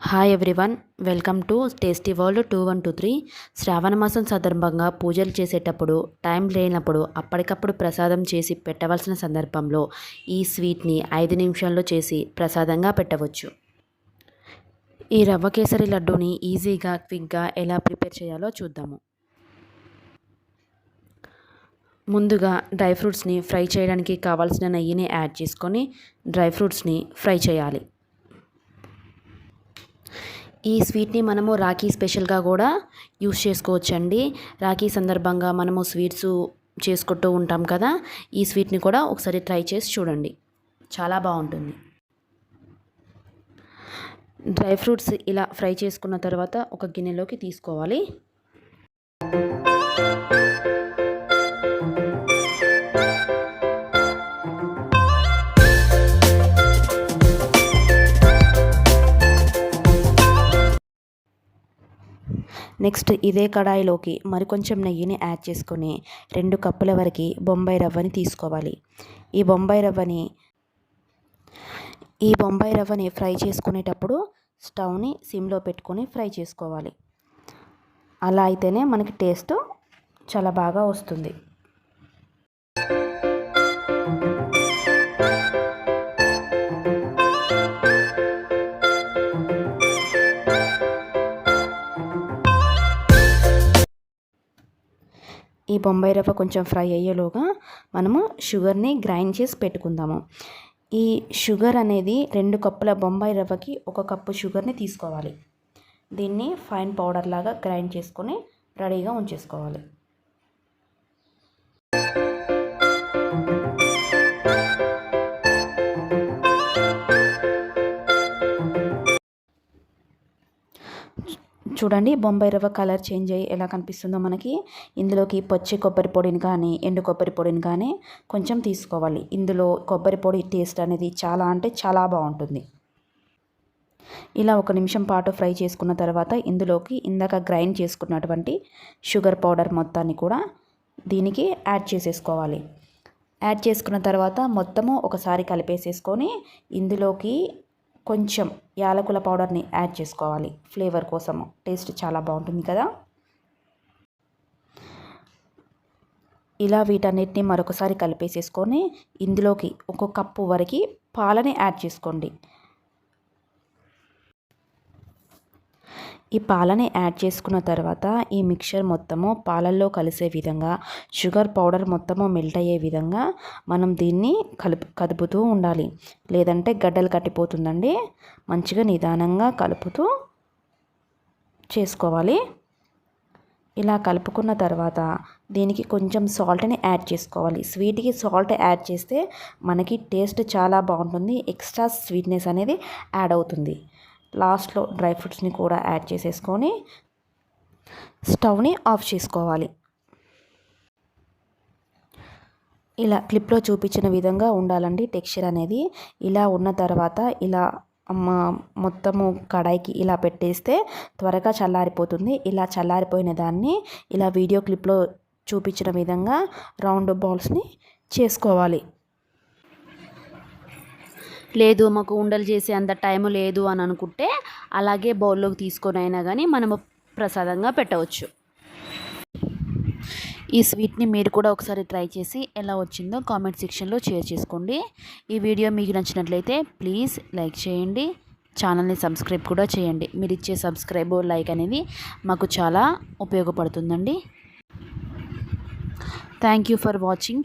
Hi everyone welcome to tasty world two one two three శ్రావణ మాసం సందర్భంగా పూజలు చేసేటప్పుడు టైం లేనప్పుడు అప్పటికప్పుడు ప్రసాదం చేసి పెట్టవలసిన సందర్భంలో ఈ స్వీట్ని ఐదు నిమిషాల్లో చేసి ప్రసాదంగా పెట్టవచ్చు. ఈ రవ్వ కేసరి లడ్డూని ఈజీగా క్విక్గా ఎలా ప్రిపేర్ చేయాలో చూద్దాము. ముందుగా డ్రై ఫ్రూట్స్ని ఫ్రై చేయడానికి కావాల్సిన నెయ్యిని యాడ్ చేసుకొని డ్రై ఫ్రూట్స్ని ఫ్రై చేయాలి. ఈ స్వీట్ని మనము రాఖీ స్పెషల్గా కూడా యూస్ చేసుకోవచ్చండి. రాఖీ సందర్భంగా మనము స్వీట్స్ చేసుకుంటూ ఉంటాం కదా ఈ స్వీట్ని కూడా ఒకసారి ట్రై చేసి చూడండి. చాలా బాగుంటుంది. డ్రై ఫ్రూట్స్ ఇలా ఫ్రై చేసుకున్న తర్వాత ఒక గిన్నెలోకి తీసుకోవాలి. నెక్స్ట్ ఇదే కడాయిలోకి మరికొంచెం నెయ్యిని యాడ్ చేసుకొని రెండు కప్పుల వరకు బొంబాయి రవ్వని తీసుకోవాలి. ఈ బొంబాయి రవ్వని ఈ బొంబాయి రవ్వని ఫ్రై చేసుకునేటప్పుడు స్టవ్ని సిమ్లో పెట్టుకొని ఫ్రై చేసుకోవాలి. అలా అయితేనే మనకి టేస్ట్ చాలా బాగా వస్తుంది. ఈ బొంబాయి రవ్వ కొంచెం ఫ్రై అయ్యేలోగా మనము షుగర్ని గ్రైండ్ చేసి పెట్టుకుందాము. ఈ షుగర్ అనేది రెండు కప్పుల బొంబాయి రవ్వకి ఒక కప్పు షుగర్ని తీసుకోవాలి. దీన్ని ఫైన్ పౌడర్ లాగా గ్రైండ్ చేసుకొని రెడీగా ఉంచేసుకోవాలి. చూడండి బొంబాయి రవ్వ కలర్ చేంజ్ అయ్యి ఎలా కనిపిస్తుందో మనకి. ఇందులోకి పచ్చి కొబ్బరి పొడిని కానీ ఎండు కొబ్బరి పొడిని కానీ కొంచెం తీసుకోవాలి. ఇందులో కొబ్బరి పొడి టేస్ట్ అనేది చాలా అంటే చాలా బాగుంటుంది. ఇలా ఒక నిమిషం పాటు ఫ్రై చేసుకున్న తర్వాత ఇందులోకి ఇందాక గ్రైండ్ చేసుకున్నటువంటి షుగర్ పౌడర్ మొత్తాన్ని కూడా దీనికి యాడ్ చేసేసుకోవాలి. యాడ్ చేసుకున్న తర్వాత మొత్తము ఒకసారి కలిపేసేసుకొని ఇందులోకి కొంచెం యాలకుల పౌడర్ని యాడ్ చేసుకోవాలి. ఫ్లేవర్ కోసము టేస్ట్ చాలా బాగుంటుంది కదా. ఇలా వీటన్నిటిని మరొకసారి కలిపేసేసుకొని ఇందులోకి ఒక కప్పు వరకు పాలని యాడ్ చేసుకోండి. ఈ పాలని యాడ్ చేసుకున్న తర్వాత ఈ మిక్చర్ మొత్తము పాలల్లో కలిసే విధంగా షుగర్ పౌడర్ మొత్తము మెల్ట్ అయ్యే విధంగా మనం దీన్ని కలుపు కదుపుతూ ఉండాలి. లేదంటే గడ్డలు కట్టిపోతుందండి. మంచిగా నిదానంగా కలుపుతూ చేసుకోవాలి. ఇలా కలుపుకున్న తర్వాత దీనికి కొంచెం సాల్ట్ని యాడ్ చేసుకోవాలి. స్వీట్కి సాల్ట్ యాడ్ చేస్తే మనకి టేస్ట్ చాలా బాగుంటుంది. ఎక్స్ట్రా స్వీట్నెస్ అనేది యాడ్ అవుతుంది. లాస్ట్లో డ్రై ఫ్రూట్స్ని కూడా యాడ్ చేసేసుకొని స్టవ్ని ఆఫ్ చేసుకోవాలి. ఇలా క్లిప్లో చూపించిన విధంగా ఉండాలండి టెక్స్చర్ అనేది. ఇలా ఉన్న తర్వాత ఇలా మొత్తము కడాయికి ఇలా పెట్టేస్తే త్వరగా చల్లారిపోతుంది. ఇలా చల్లారిపోయిన దాన్ని ఇలా వీడియో క్లిప్లో చూపించిన విధంగా రౌండ్ బాల్స్ని చేసుకోవాలి. లేదు మాకు ఉండలు చేసే అంత టైం లేదు అని అనుకుంటే అలాగే బౌల్లోకి తీసుకొని అయినా కానీ మనము ప్రసాదంగా పెట్టవచ్చు. ఈ స్వీట్ని మీరు కూడా ఒకసారి ట్రై చేసి ఎలా వచ్చిందో కామెంట్ సెక్షన్లో షేర్ చేసుకోండి. ఈ వీడియో మీకు నచ్చినట్లయితే ప్లీజ్ లైక్ చేయండి. ఛానల్ని సబ్స్క్రైబ్ కూడా చేయండి. మీరు ఇచ్చే సబ్స్క్రైబ్ లైక్ అనేది మాకు చాలా ఉపయోగపడుతుందండి. Thank you for watching.